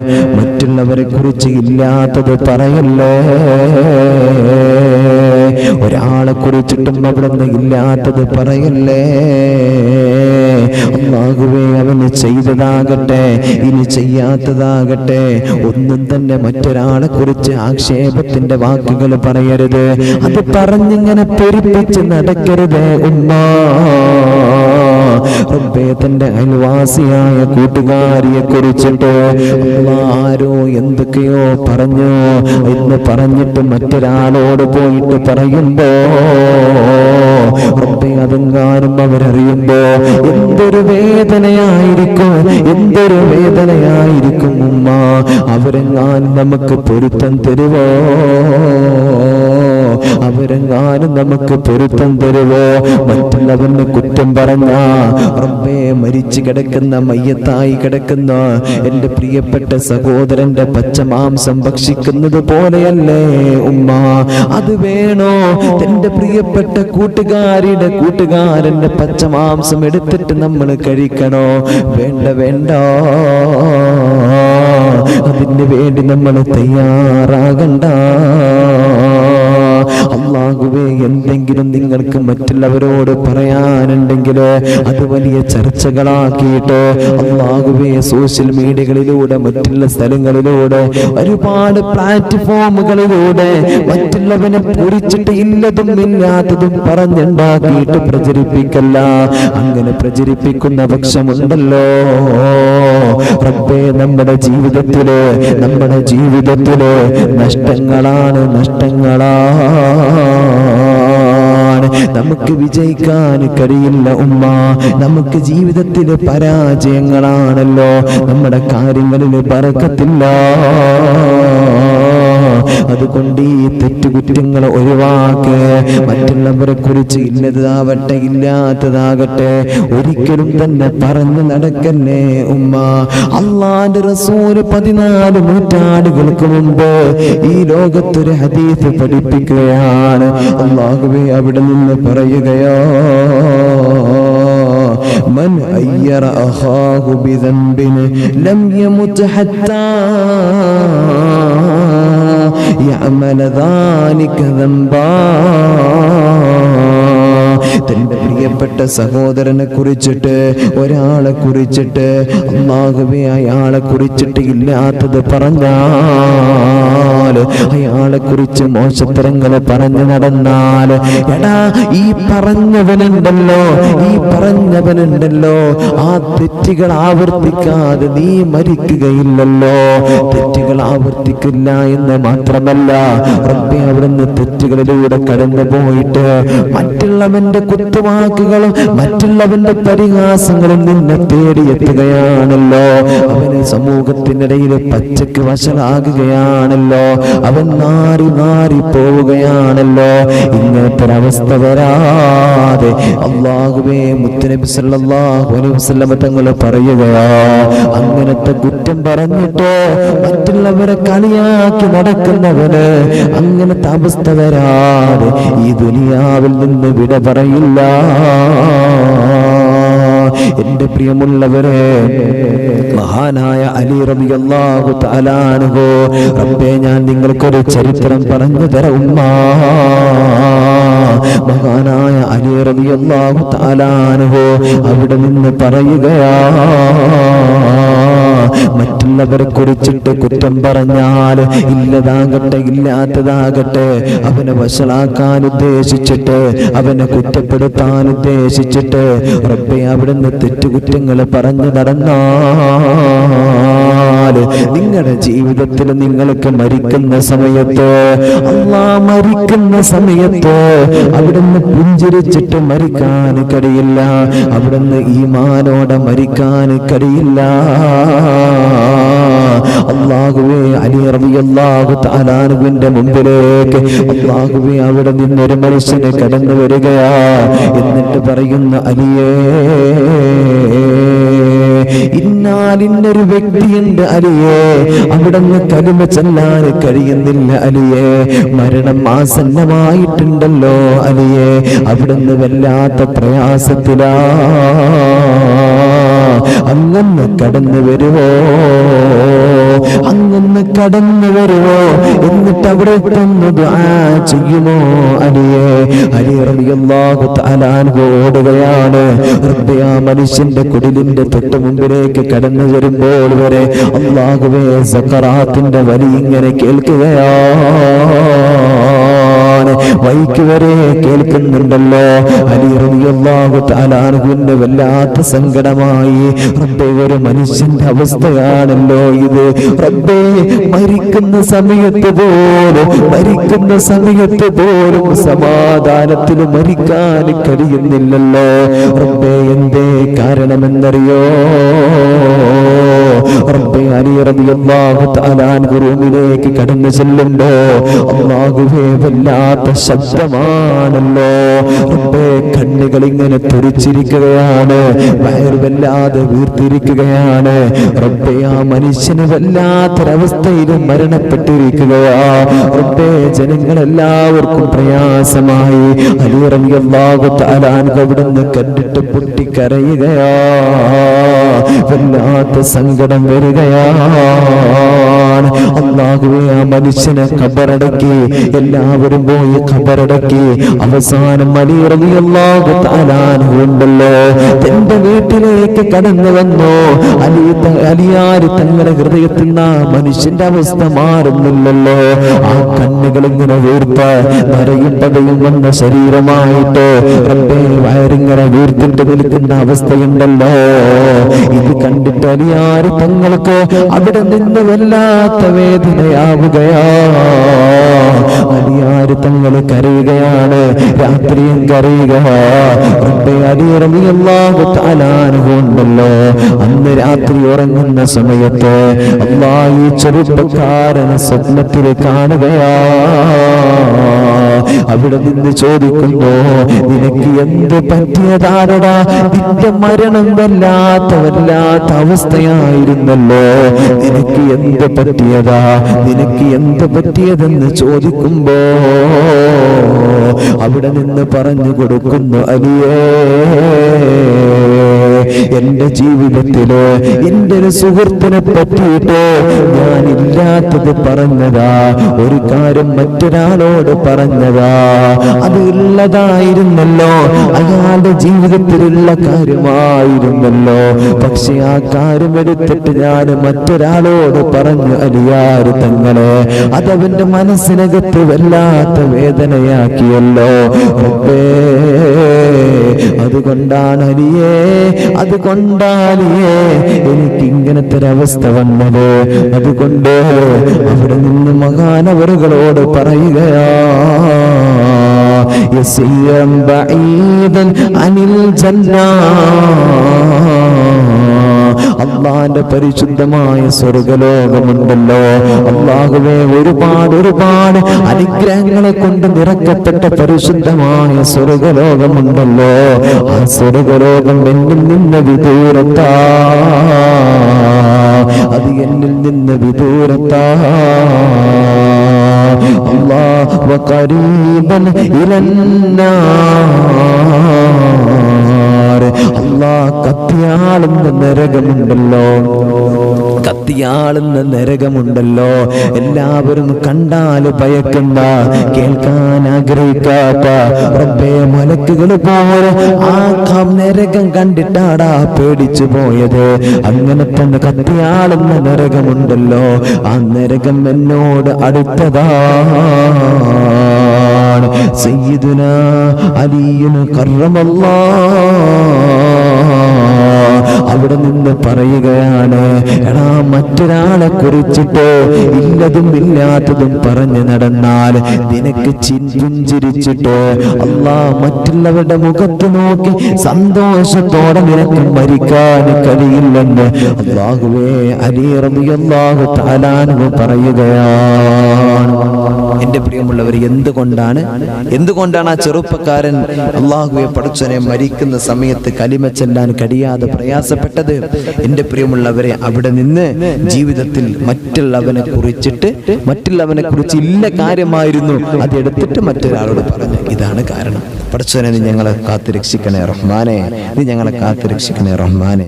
മറ്റുള്ളവരെ കുറിച്ച് ഇല്ലാത്തത് പറയല്ലേ? ഒരാളെ കുറിച്ചിട്ടും അവിടുന്ന് ഇല്ലാത്തത് പറയല്ലേ? അള്ളാഹുവേ അവന് ചെയ്തതാകട്ടെ ഇനി ചെയ്യാത്തതാകട്ടെ. ഒന്നും തന്നെ മറ്റൊരാളെ കുറിച്ച് ആക്ഷേപത്തിന്റെ വാക്കുകൾ പറയരുത്. അത് പറഞ്ഞിങ്ങനെ പെരുപ്പിച്ച് നടക്കരുത് ഉമ്മ. റബ്ബേ തന്റെ അയൽവാസിയായ കൂട്ടുകാരിയെ കുറിച്ചിട്ട് ആരോ എന്തൊക്കെയോ പറഞ്ഞു. എന്ന് പറഞ്ഞിട്ട് മറ്റൊരാളോട് പോയിട്ട് പറയുമ്പോ റബ്ബേ അതെങ്ങാനും അവരറിയുമ്പോ എന്തൊരു വേദനയായിരിക്കും എന്തൊരു വേദനയായിരിക്കും ഉമ്മ. അവരെങ്ങാനും നമുക്ക് പൊരുത്തം തരുവോ? അവരെങ്ങാനും നമുക്ക് പൊരുത്തം തരുവോ? മറ്റുള്ളവന് കുറ്റം പറഞ്ഞ റബ്ബേ മരിച്ചു കിടക്കുന്ന മയ്യത്തായി കിടക്കുന്ന എന്റെ പ്രിയപ്പെട്ട സഹോദരന്റെ പച്ചമാംസം ഭക്ഷിക്കുന്നത് പോലെയല്ലേ ഉമ്മ? അത് വേണോ? എന്റെ പ്രിയപ്പെട്ട കൂട്ടുകാരിയുടെ കൂട്ടുകാരന്റെ പച്ചമാംസം എടുത്തിട്ട് നമ്മൾ കഴിക്കണോ? വേണ്ട വേണ്ട. അതിന് വേണ്ടി നമ്മൾ തയ്യാറാകണ്ട. അള്ളാഹുവേ എന്തെങ്കിലും നിങ്ങൾക്ക് മറ്റുള്ളവരോട് പറയാനുണ്ടെങ്കിൽ അത് വലിയ ചർച്ചകളാക്കിയിട്ട് അള്ളാഹുവേ സോഷ്യൽ മീഡിയകളിലൂടെ മറ്റുള്ള സ്ഥലങ്ങളിലൂടെ ഒരുപാട് പ്ലാറ്റ്ഫോമുകളിലൂടെ മറ്റുള്ളവനെ പൊരിച്ചിട്ട് ഇല്ലതും ഇല്ലാത്തതും പറഞ്ഞുണ്ടാക്കിയിട്ട് പ്രചരിപ്പിക്കല്ല. അങ്ങനെ പ്രചരിപ്പിക്കുന്ന പക്ഷമുണ്ടല്ലോ. റബ്ബേ നമ്മുടെ ജീവിതത്തിൽ നമ്മുടെ ജീവിതത്തിൽ നഷ്ടങ്ങളാണ് നഷ്ടങ്ങളാണ്. നമുക്ക് വിജയിക്കാൻ കഴിയില്ല ഉമ്മ. നമുക്ക് ജീവിതത്തിലെ പരാജയങ്ങളാണല്ലോ. നമ്മുടെ കാര്യങ്ങളിൽ പറക്കത്തില്ല. അതുകൊണ്ട് ഈ തെറ്റുകുറ്റങ്ങൾ ഒഴിവാക്ക് മറ്റുള്ളവരെ കുറിച്ച് ഇല്ലതാവട്ടെ ഇല്ലാത്തതാകട്ടെ ഒരിക്കലും തന്നെ പറഞ്ഞു നടക്കല്ലേ ഉമ്മ അള്ളാന്റെ റസൂല് പതിനാല് നൂറ്റാണ്ടുകൾക്ക് മുമ്പ് ഈ ലോകത്തൊരു ഹദീസ് പഠിപ്പിക്കുകയാണ് അള്ളാഹുവെ അവിടെ നിന്ന് പറയുകയോ من أير أخاه بذنب لم يمت حتى يعمل ذلك ذنبا തന്റെ പ്രിയപ്പെട്ട സഹോദരനെ കുറിച്ചിട്ട് ഒരാളെ കുറിച്ചിട്ട് അള്ളാഹുവെ അയാളെ കുറിച്ചിട്ട് ഇല്ലാത്തത് പറഞ്ഞാൽ അയാളെ കുറിച്ച് മോശത്തരങ്ങൾ പറഞ്ഞു നടന്നാൽ എടാ ഈ പറഞ്ഞവനുണ്ടല്ലോ ഈ പറഞ്ഞവനുണ്ടല്ലോ ആ തെറ്റുകൾ ആവർത്തിക്കാതെ നീ മരിക്കുകയില്ലല്ലോ. തെറ്റുകൾ ആവർത്തിക്കില്ല എന്ന് മാത്രമല്ല റബ്ബെ അവിടുന്ന് തെറ്റുകളിലൂടെ കടന്നു പോയിട്ട് മറ്റുള്ളവന്റെ കുത്തുവാക്കുകളും മറ്റുള്ളവന്റെ പരിഹാസങ്ങളും നിന്നെ തേടിയെത്തുകയാണല്ലോ. അവന് സമൂഹത്തിനിടയിൽ പച്ചക്ക് വശലാകുകയാണല്ലോ അവൻ നാറി നാരി പോവുകയാണല്ലോ. ഇങ്ങനത്തെ ഒരവസ്ഥ വരാതെ അള്ളാഹുവേ മുത്തനബി അലൈഹി തങ്ങൾ പറയുകയാ അങ്ങനത്തെ കുറ്റം പറഞ്ഞിട്ട് മറ്റുള്ളവരെ കളിയാക്കി നടക്കുന്നവന് അങ്ങനത്തെ അവസ്ഥ വരാതെ ഈ ദുനിയാവിൽ നിന്ന് വിട പറയില്ല. എന്റെ പ്രിയമുള്ളവരെ മഹാനായ അലി റബി അള്ളാഹു തആലാനുഹു റബ്ബേ ഞാൻ നിങ്ങൾക്കൊരു ചരിത്രം പറഞ്ഞു തരാം മഹാനായ അലി റബി അള്ളാഹു തആലാനുഹു അവിടെ നിന്ന് പറയുകയാ മറ്റുള്ളവരെ കുറിച്ചിട്ട് കുറ്റം പറഞ്ഞാൽ ഇല്ലതാകട്ടെ ഇല്ലാത്തതാകട്ടെ അവനെ വഷളാക്കാൻ ഉദ്ദേശിച്ചിട്ട് അവനെ കുറ്റപ്പെടുത്താൻ ഉദ്ദേശിച്ചിട്ട് റബ്ബെ അവിടുന്ന് തെറ്റുകുറ്റങ്ങൾ പറഞ്ഞു നടന്നാൽ നിങ്ങളുടെ ജീവിതത്തിൽ നിങ്ങൾക്ക് മരിക്കുന്ന സമയത്ത് അള്ളാ മരിക്കുന്ന സമയത്ത് അവിടുന്ന് പുഞ്ചിരിച്ചിട്ട് മരിക്കാൻ കഴിയില്ല. അവിടുന്ന് ഈമാനോടെ മരിക്കാൻ കഴിയില്ല. അള്ളാഹുവേ അലി റളിയല്ലാഹു തആലാനുവിന്റെ മുമ്പിലേക്ക് അള്ളാഹുവേ അവിടെ നിന്നൊരു മനുഷ്യനെ കടന്നു വരികയാ. എന്നിട്ട് പറയുന്ന അലിയേ ഇന്നാലിന്നൊരു വ്യക്തിയുണ്ട് അലിയേ. അവിടുന്ന് കലിമ ചെല്ലാൻ കഴിയുന്നില്ല അലിയേ. മരണം ആസന്നമായിട്ടുണ്ടല്ലോ അലിയേ. അവിടുന്ന് വല്ലാത്ത പ്രയാസത്തിലാ. അങ്ങന്ന് കടന്നു വരുവോ? ഒന്ന് കടന്നു വരുമോ എന്നിട്ട് അവിടെ ദുആ ചെയ്യുമോ അലിയെ? അലി ഹൃദയ മനുഷ്യന്റെ കുടിലിന്റെ തൊട്ട് മുമ്പിലേക്ക് കടന്നു വരുമ്പോൾ വരെ അള്ളാഹുവേ സക്കറാത്തിന്റെ വലി ഇങ്ങനെ കേൾക്കുകയാണ് വൈക്ക് വരെ കേൾക്കുന്നുണ്ടല്ലോ. അലി റളിയല്ലാഹു തആല അൻഹുവിന്റെ വല്ലാത്ത സങ്കടമായി. ഒരു മനുഷ്യന്റെ അവസ്ഥയാണല്ലോ ഇത്. മരിക്കുന്ന സമയത്ത് പോലും മരിക്കുന്ന സമയത്ത് പോലും സമാധാനത്തിൽ മരിക്കാൻ കഴിയുന്നില്ലല്ലോ. റബ്ബേ എന്തേ കാരണമെന്നറിയോ? റൂമിലേക്ക് കടന്നു ചെല്ലുമ്പോ അല്ലാഹുവേ വല്ലാത്ത ശബ്ദമാണല്ലോ. റബ്ബേ കണ്ണുകൾ ഇങ്ങനെ തുറിച്ചിരിക്കുകയാണ് വയറുവല്ലാതെ വീർത്തിരിക്കുകയാണ്. റബ്ബേ ആ മനുഷ്യന് വല്ലാത്തൊരവസ്ഥയിൽ മരണപ്പെട്ടിരിക്കുകയാ. റബ്ബേ ജനങ്ങളെല്ലാവർക്കും പ്രയാസമായി. അലി റളിയല്ലാഹു തആല അൻഹു അവിടുന്ന് കണ്ടിട്ട് പൊട്ടിക്കരയുകയാ. വല്ലാത്ത സങ്കടം വരികയാണ് അള്ളാഹുവെ ആ മനുഷ്യനെ കബറടക്കി എല്ലാവരും പോയി കബറടക്കി അവസാനം താലാനുണ്ടല്ലോ തന്റെ വീട്ടിലേക്ക് കടന്നു വന്നു. അലി അലിയാര് തങ്ങളുടെ ഹൃദയത്തിൽ നിന്ന് മനുഷ്യന്റെ അവസ്ഥ മാറുന്നില്ലല്ലോ. ആ കണ്ണുകൾ ഇങ്ങനെ വീർത്ത് നരയും വന്ന ശരീരമായിട്ട് റബ്ബേ വയറിങ്ങനെ വീർത്തിട്ട് നിൽക്കുന്ന അവസ്ഥയുണ്ടല്ലോ. ഇത് കണ്ടിട്ട് അലിയാര് തങ്ങൾക്ക് അവിടെ നിന്ന് വല്ലാത്ത വേദനയാവുകയാ. അലിയാര് തങ്ങൾ കരയുകയാണ് രാത്രിയും കരയുക. ഉണ്ടല്ലോ അന്ന് രാത്രി ഉറങ്ങുന്ന സമയത്ത് അള്ളാ ഈ ചെറുപ്പക്കാരനെ സ്വപ്നത്തിൽ കാണുകയാ. അവിടെ നിന്ന് ചോദിക്കുന്നു നിനക്ക് എന്ത് പറ്റിയതാരടാ നിന്റെ മരണം വല്ലാത്ത വല്ലാത്ത അവസ്ഥയായിരുന്നല്ലോ. നിനക്ക് എന്ത് പറ്റിയതാ? നിനക്ക് എന്ത് പറ്റിയതെന്ന് ചോദിക്കുമ്പോ അവിടെ നിന്ന് പറഞ്ഞു കൊടുക്കുന്നു അലിയേ എന്റെ ജീവിതത്തിൽ എന്റെ ഒരു സുഹൃത്തിനെ പറ്റിയിട്ട് ഞാൻ ഇല്ലാത്തത് പറഞ്ഞതാ. ഒരു കാര്യം മറ്റൊരാളോട് പറഞ്ഞതാ. അത് ഉള്ളതായിരുന്നല്ലോ. അയാളുടെ ജീവിതത്തിലുള്ള കാര്യമായിരുന്നല്ലോ. പക്ഷെ ആ കാര്യം എടുത്തിട്ട് ഞാൻ മറ്റൊരാളോട് പറഞ്ഞു അലിയാറ് തങ്ങളെ. അതവന്റെ മനസ്സിനകത്ത് വല്ലാത്ത വേദനയാക്കിയല്ലോ. അതുകൊണ്ടാണ് അലിയേ അതുകൊണ്ടാലിയേ എനിക്ക് ഇങ്ങനത്തെ ഒരവസ്ഥ വന്നത് അതുകൊണ്ട് അവിടെ നിന്ന് മഹാനവറുകളോട് പറയുകയാ يسيرا بعيدا عن الجنة അള്ളാന്റെ പരിശുദ്ധമായ സ്വർഗലോകമുണ്ടല്ലോ. അള്ളാഹുവെ ഒരുപാട് ഒരുപാട് അനുഗ്രഹങ്ങളെ കൊണ്ട് നിറക്കപ്പെട്ട പരിശുദ്ധമായ സ്വർഗലോകമുണ്ടല്ലോ. ആ സ്വർഗലോകം എന്നിൽ നിന്ന് വിദൂരത്ത. അത് എന്നിൽ നിന്ന് വിദൂരത്ത. അള്ളാഹ് കരീബൻ ഇലന്നാ. അള്ളാ കത്തിയാളുന്ന നരകമുണ്ടല്ലോ. കത്തിയാളുന്ന നരകമുണ്ടല്ലോ. എല്ലാവരും കണ്ടാൽ ഭയക്കണ്ട. കേൾക്കാൻ ആഗ്രഹിക്കാത്ത റബ്ബേ മലക്കുകൾ പോലെ ആ നരകം കണ്ടിട്ടാടാ പേടിച്ചു പോയത്. അങ്ങനെ തന്നെ കത്തിയാളുന്ന നരകമുണ്ടല്ലോ. ആ നരകം എന്നോട് അടുത്തതാ. സയ്യിദുന അലിയുന കറമല്ലാ അവിടെ നിന്ന് പറയുകയാണ് എടാ മറ്റൊരാളെ കുറിച്ചിട്ട് ഇല്ലതും ഇല്ലാത്തതും പറഞ്ഞു നടന്നാൽ നിനക്ക് ചിഞ്ചിരിച്ചിട്ട് അല്ലാ മറ്റുള്ളവരുടെ മുഖത്ത് നോക്കി സന്തോഷത്തോടെ നിനക്ക് മരിക്കാൻ കഴിയില്ലെന്ന് അള്ളാഹുവേ അലിയറിയാഹു താലാനു പറയുകയാണ്. എന്റെ പ്രിയമുള്ളവർ എന്തുകൊണ്ടാണ്? എന്തുകൊണ്ടാണ് ആ ചെറുപ്പക്കാരൻ അള്ളാഹുവെ പടച്ചനെ മരിക്കുന്ന സമയത്ത് കലിമ ചെല്ലാൻ കഴിയാതെ പ്രയാസപ്പെട്ടത്? എന്റെ പ്രിയമുള്ളവരെ അവിടെ നിന്ന് ജീവിതത്തിൽ മറ്റുള്ളവനെ കുറിച്ചിട്ട് മറ്റുള്ളവനെ കുറിച്ച് ഇല്ല കാര്യമായിരുന്നു. അത് എടുത്തിട്ട് മറ്റൊരാളോട് പറഞ്ഞു. ഇതാണ് കാരണം. പടച്ചനെ നീ ഞങ്ങളെ കാത്തു രക്ഷിക്കണേ റഹ്മാനെ. നീ ഞങ്ങളെ കാത്തു രക്ഷിക്കണേ റഹ്മാനെ.